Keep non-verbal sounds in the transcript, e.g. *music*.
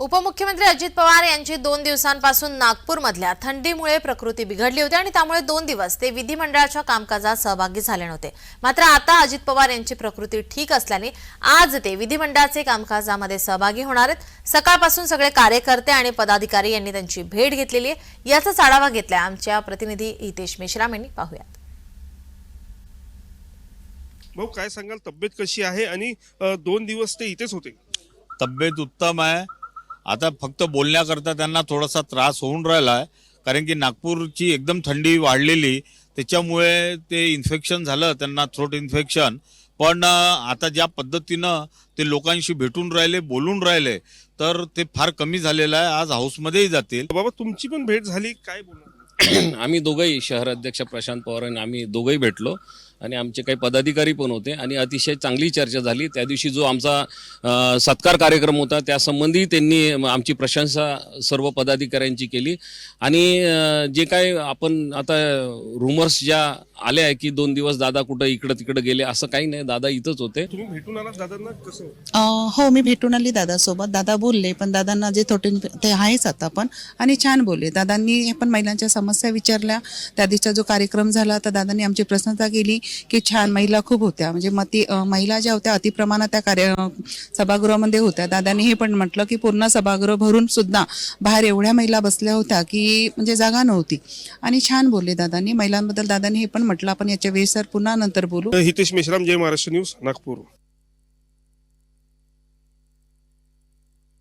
उपमुख्यमंत्री अजित पवार यांची दोन दिवसांपासून नागपूरमधल्या थंडीमुळे प्रकृती बिघडली होती आणि त्यामुळे दोन दिवस ते विधिमंडळाच्या कामकाजात सहभागी झाले नव्हते. मात्र आता अजित पवार यांची प्रकृती ठीक असल्याने आज ते विधिमंडळाचे कामकाजामध्ये सहभागी होणार आहेत. सकाळपासून सगळे कार्यकर्ते आणि पदाधिकारी यांनी त्यांची भेट घेतलेली आहे. याचाच आढावा घेतलाय आमच्या प्रतिनिधी हितेश मेश्राम यांनी. पाहूयात. भाऊ काय सांगाल? तब्येत कशी आहे आणि दोन दिवस ते इथेच होते. तब्येत उत्तम आहे. आता फक्त बोलण्याकरता त्यांना थोडासा त्रास होऊन राहिला आहे कारण की नागपूरची एकदम थंडी वाढलेली त्याच्यामुळे ते इन्फेक्शन झालं त्यांना थ्रोट इन्फेक्शन पण आता ज्या पद्धतीनं ते लोकांशी भेटून राहिले बोलून राहिले तर ते फार कमी झालेलं आहे. आज हाऊसमध्येही जातील. बाबा तुमची पण भेट झाली. काय बोलणार? *clears throat* आम्ही दोघंही शहर अध्यक्ष प्रशांत पवार आणि आम्ही दोघंही भेटलो आणि आमचे काही पदाधिकारी पण होते आणि अतिशय चांगली चर्चा झाली. त्या दिवशी जो आमचा सत्कार कार्यक्रम होता त्यासंबंधी त्यांनी आमची प्रशंसा सर्व पदाधिकाऱ्यांची केली. आणि जे काय आपण आता रुमर्स ज्या आल्या आहे की दोन दिवस दादा कुठं इकडं तिकडं गेले असं काही नाही. दादा इथंच होते. तुम्ही भेटून आलात दादांना? कसं? अं, हो मी भेटून आली दादासोबत. दादा बोलले पण दादांना जे थोटे ते आहेच आता पण. आणि छान बोलले. दादांनी पण महिलांच्या समस्या विचारल्या. त्या दिवसाचा जो कार्यक्रम झाला तर दादांनी आमची प्रशंसा केली की छान महिला खूप होत्या. म्हणजे मती महिला ज्या होत्या अतिप्रमाणात त्या कार्य सभागृहामध्ये होत्या. दादांनी हे पण म्हटलं की पूर्ण सभागृह भरून सुद्धा बाहेर एवढ्या महिला बसल्या होत्या की म्हणजे जागा नव्हती. आणि छान बोलले दादांनी. महिलांबद्दल दादांनी हे पण म्हटलं. आपण याच्या वेळेसर पुन्हा नंतर बोलू. हितेश मेश्राम जय महाराष्ट्र न्यूज नागपूर.